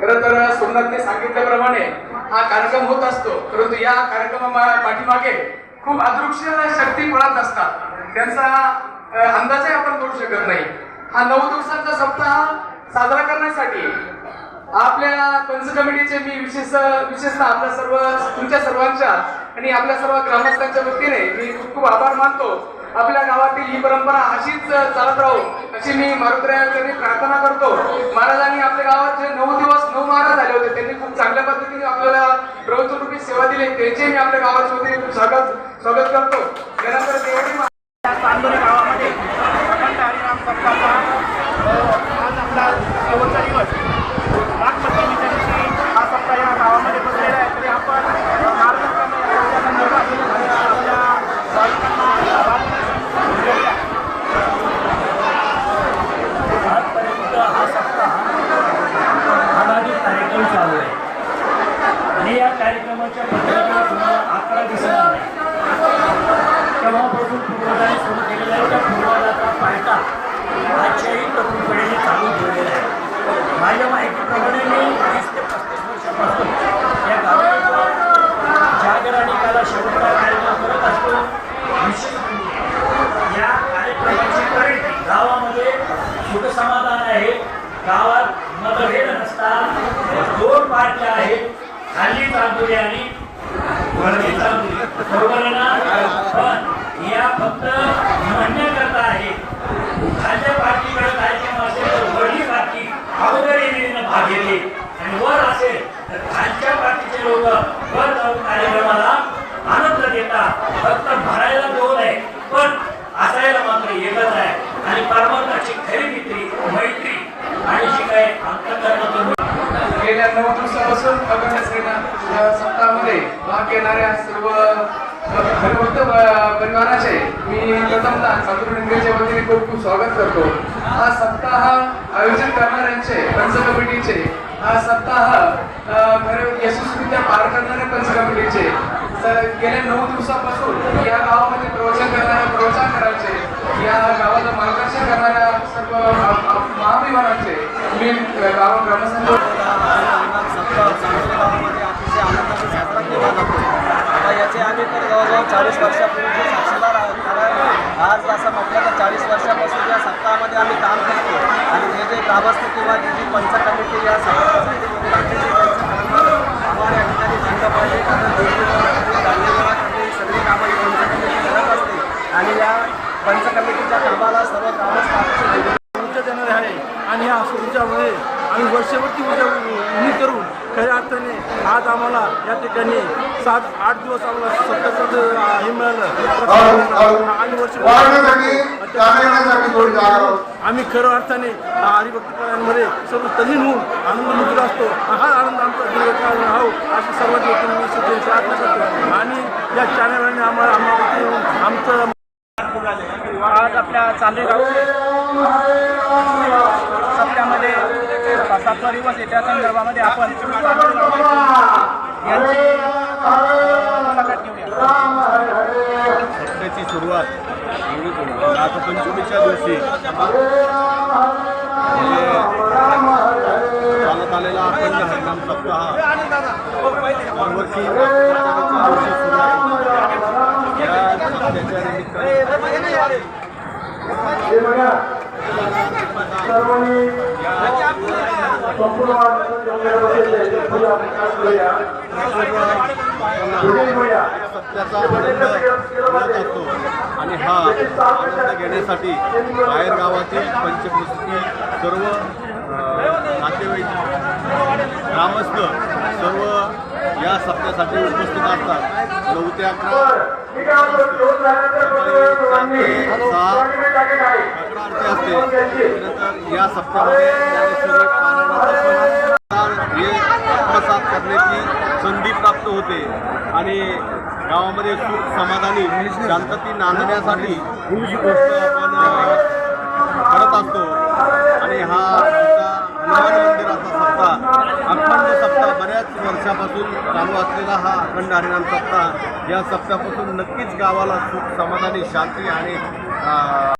खरं तर सोमनाथने सांगितल्याप्रमाणे हा कार्यक्रम होत असतो. परंतु या कार्यक्रमा पाठीमागे खूप अदृश्य शक्ती पळत असतात. त्यांचा अंदाजही आपण करू शकत नाही. हा नऊ दिवसांचा सप्ताह साजरा करण्यासाठी आपल्या पंच कमिटीचे मी विशेष विशेषतः आपल्या सर्व तुमच्या सर्वांच्या आणि आपल्या सर्व ग्रामस्थांच्या वतीने मी खूप खूप आभार मानतो. आपल्या गावातील ही परंपरा अशीच चालत राहू अशी मी मारुतरायांकडे प्रार्थना करतो. महाराजांनी आपल्या गावात जे नऊ दिवस नऊ महाराज आले होते. त्यांनी खूप चांगल्या पद्धतीने आपल्याला प्रवचनरूपी सेवा दिली. त्यांचे मी आपल्या गावाच्या वतीने स्वागत स्वागत करतो. त्यानंतर देवडी चांदोली गावामध्ये अखंड हरिनाम सप्ताहाचा अ, आज आपला शेवटचा दिवस नागपंचमीच्या दिवशी हा सप्ताह या गावामध्ये बसलेला आहे तरी आपण अ, मार्गक्रम या सप्ताहासंदर्भात आणि आपल्या भाविकांना मार्गदर्शन करूया. आजपर्यंत हा सप्ताह ठराविक कार्यक्रम चालू आहे आणि या कार्यक्रमाच्या पत्रिका तुम्हाला आकडा दिसणार नाही तेव्हापासून पूर्वजांनी सुरू केलेला आहे त्या पूर्वजाचा पायटा आजच्याही तरुण पिढीने चालू ठेवलेलं आहे. माझ्या माहितीप्रमाणे मी वीस ते पस्तीस वर्षापासून या गावात जागर आणि कला शेवटचा कार्यक्रम करत असतो या कार्यक्रमाची गावामध्ये गावामध्ये सुखसमाधान आहे. गावात मतभेद नसतात. दोन पार्ट्या आहेत. खाली चांदुरी आणि वरती चांदुरी बरोबर आहे ना पण या फक्त म्हणण्या करता आहे खालच्या पार्टीकडे कार्यक्रम असेल तर वरली पार्टी अगोदर भाग घेतली. आणि वर असेल तर खालच्या पार्टीचे लोक वर जाऊन कार्यक्रमाला आनंद देतात. फक्त भरायला दोन आहे पण असायला मात्र एकच आहे. आणि परमात्माची खरी मित्री मैत्री आणि जी काय अंतकरणातून गेल्या नऊ दिवसापासून अखंड सेना सप्ताहामध्ये भाग घेणाऱ्या सर्व अ, परिवाराचे मी प्रथमतः चातुर्लिंगेच्या वतीने खूप खूप स्वागत करतो. हा सप्ताह आयोजन करणाऱ्यांचे पंच कमिटीचे हा सप्ताह यशस्वीरित्या पार करणाऱ्या पंच कमिटीचे तर गेल्या नऊ दिवसापासून या गावामध्ये प्रवचन करणाऱ्या प्रवचनकारांचे या याचे आम्ही तर जवळजवळ चाळीस वर्षापूर्वीचे साक्षीदार आहोत. कारण आज असं म्हटलं तर चाळीस वर्षापासून या सप्ताहामध्ये आम्ही काम करतो. आणि हे जे ग्रामस्थ किंवा जी जी पंच कमिटी या सप्ताहासाठी वगैरे लागते ते आम्हाला या ठिकाणी चांगलं पाहिजे कारण सगळी कामं पंच कमिटी करत असते. आणि या पंच कमिटीच्या कामाला सर्व ग्रामस्थ अतिशय ऊर्जा देणारे आहे. आणि ह्या ऊर्जामुळे आम्ही वर्षभरती ऊर्जा उन्ही करून खऱ्या अर्थाने आज आम्हाला या ठिकाणी सात आठ दिवस आम्हाला हे मिळालं. आणि वर्ष. आम्ही खरं अर्थाने हरिभक्तीपणांमध्ये सर्व तल्लीन होऊन आनंद मुद्रा असतो. हा आनंद आमचा दीर्घकाळ राहो अशी सर्वांची वतीने मी प्रार्थना करतो. आणि या चॅनलने आम्हाला आम्हाला आमचं आज आपल्या चांदोली गाव सप्त्यामध्ये सातवा दिवस आहे. त्या संदर्भामध्ये आपण यांची सप्त्याची सुरुवात नागपंचमीच्या दिवशी. म्हणजे चालत आलेला अखंड हरिनाम सप्ताह दरवर्षी दिवशी सुरुवात होतो. या सप्त्याच्या निमित्ताने सत्याचा आनंद मिळत असतो. आणि हा आनंद घेण्यासाठी बाहेर गावातील पंचकृषी सर्व नातेवाईक ग्रामस्थ सर्व या सप्त्यासाठी उपस्थित असतात. नऊ ते अकरा सहा अकरा आरती असते त्यानंतर या सप्त्यामध्ये हे आत्मसात करण्याची संधी होते. आणि गावामध्ये सुख समाधानी शांतती नांदण्यासाठी ही गोष्ट आपण करत असतो. आणि हा हनुमान मंदिराचा सप्ताह अखंड सप्ताह बऱ्याच वर्षापासून चालू असलेला हा अखंड हरिणाम सप्ताह या सप्ताहापासून नक्कीच गावाला सुख समाधानी शांती आणि